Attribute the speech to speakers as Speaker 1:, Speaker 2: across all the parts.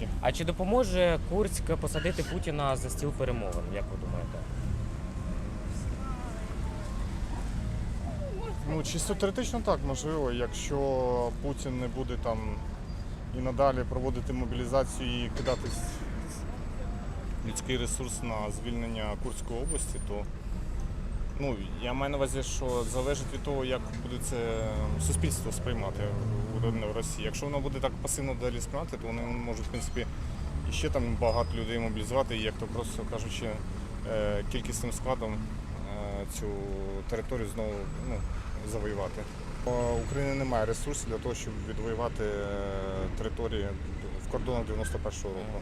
Speaker 1: такі.
Speaker 2: А чи допоможе Курськ посадити Путіна за стіл перемовин, як ви думаєте?
Speaker 1: Ну, чисто теоретично так, можливо, якщо Путін не буде там і надалі проводити мобілізацію і кидати людський ресурс на звільнення Курської області, то ну, я маю на увазі, що залежить від того, як буде це суспільство сприймати в в Росії. Якщо воно буде так пасивно далі сприймати, то вони можуть, в принципі, і ще там багато людей мобілізувати, і як то просто кажучи, е, кількісним складом е, цю територію знову ну, завоювати. України немає ресурсів для того, щоб відвоювати е, території в кордонах 91-го року.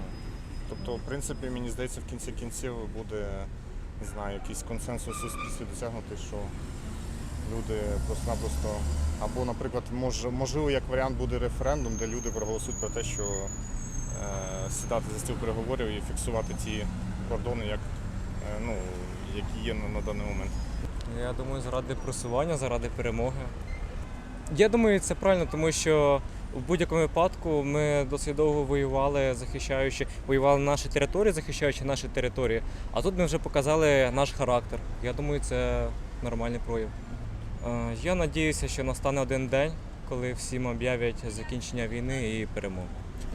Speaker 1: Тобто, в принципі, мені здається, в кінці кінців буде не знаю, якийсь консенсус у суспільстві досягнути, що люди просто-напросто, або, наприклад, мож, можливо, як варіант буде референдум, де люди проголосують про те, що е, сідати за стіл переговорів і фіксувати ті кордони, як, е, ну, які є на, на даний момент.
Speaker 3: Я думаю, заради просування, заради перемоги. Я думаю, це правильно, тому що в будь-якому випадку ми досить довго воювали, захищаючи, воювали на наші території, захищаючи наші території. А тут ми вже показали наш характер. Я думаю, це нормальний прояв. Е, Я надіюся, що настане один день, коли всім об'являть закінчення війни і перемогу.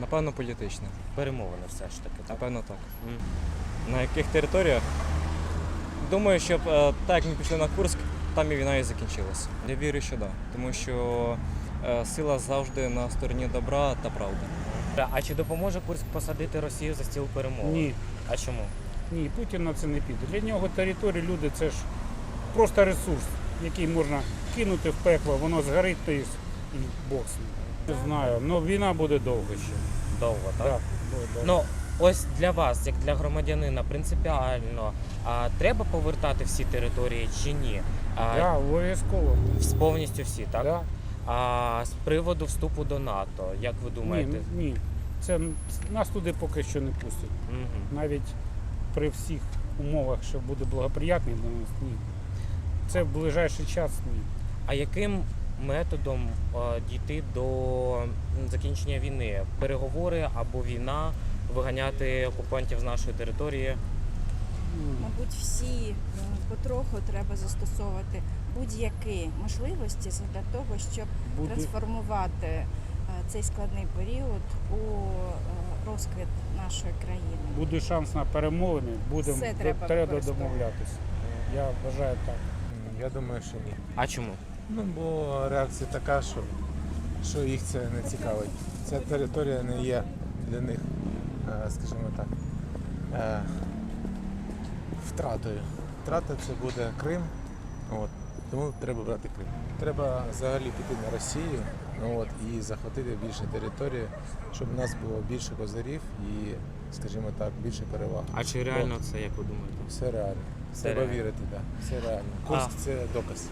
Speaker 3: Напевно, політичне.
Speaker 2: Перемовини все ж таки, так?
Speaker 3: Напевно, так.
Speaker 2: Мгм.
Speaker 3: На яких територіях? Думаю, щоб е, так як ми пішли на Курск, там і війна і закінчилася. Я вірю, що так. Тому що сила завжди на стороні добра та правди.
Speaker 2: А чи допоможе Курськ посадити Росію за стіл перемовин?
Speaker 4: Ні,
Speaker 2: А чому?
Speaker 4: ні, Путін на це не піде. Для нього території, люди це ж просто ресурс, який можна кинути в пекло, воно згорить то і, Бог з ним. Не знаю, але війна буде довго ще.
Speaker 2: Довго, так?
Speaker 4: Так, буде довго.
Speaker 2: Ну, ось для вас, як для громадянина, принципіально, а, треба повертати всі території чи ні? А,
Speaker 4: Да, обов'язково.
Speaker 2: з- Повністю всі, так?
Speaker 4: Да.
Speaker 2: А з приводу вступу до НАТО, як ви думаєте?
Speaker 4: Ні, ні. Це нас туди поки що не пустять.
Speaker 2: Мгм.
Speaker 4: Навіть при всіх умовах, що буде благоприятний для нас, ні. Це в ближайший час ні.
Speaker 2: А яким методом е, дійти до закінчення війни? Переговори або війна, виганяти окупантів з нашої території?
Speaker 5: Мабуть, всі е, потроху треба застосовувати будь-які можливості для того, щоб
Speaker 4: Буде,
Speaker 5: трансформувати е, цей складний період у е, розквіт нашої країни.
Speaker 4: буде шанс на перемовини, будемо
Speaker 5: Все треба
Speaker 4: треба домовлятися. Я вважаю так.
Speaker 6: Я думаю, що ні.
Speaker 2: А чому?
Speaker 6: Ну, бо реакція така, що, що їх це не цікавить. Ця територія не є для них, е, скажімо так, втратою. Втрата це буде Крим. От. Тому треба брати Крим. Треба взагалі піти на Росію ну, от, і захватити більше території, щоб у нас було більше козирів і, скажімо так, більше переваг.
Speaker 2: А чи реально це, як ви думаєте?
Speaker 6: Все реально.
Speaker 2: Все
Speaker 6: Треба
Speaker 2: реально.
Speaker 6: вірити, так. Да. Все реально. Курск це доказ.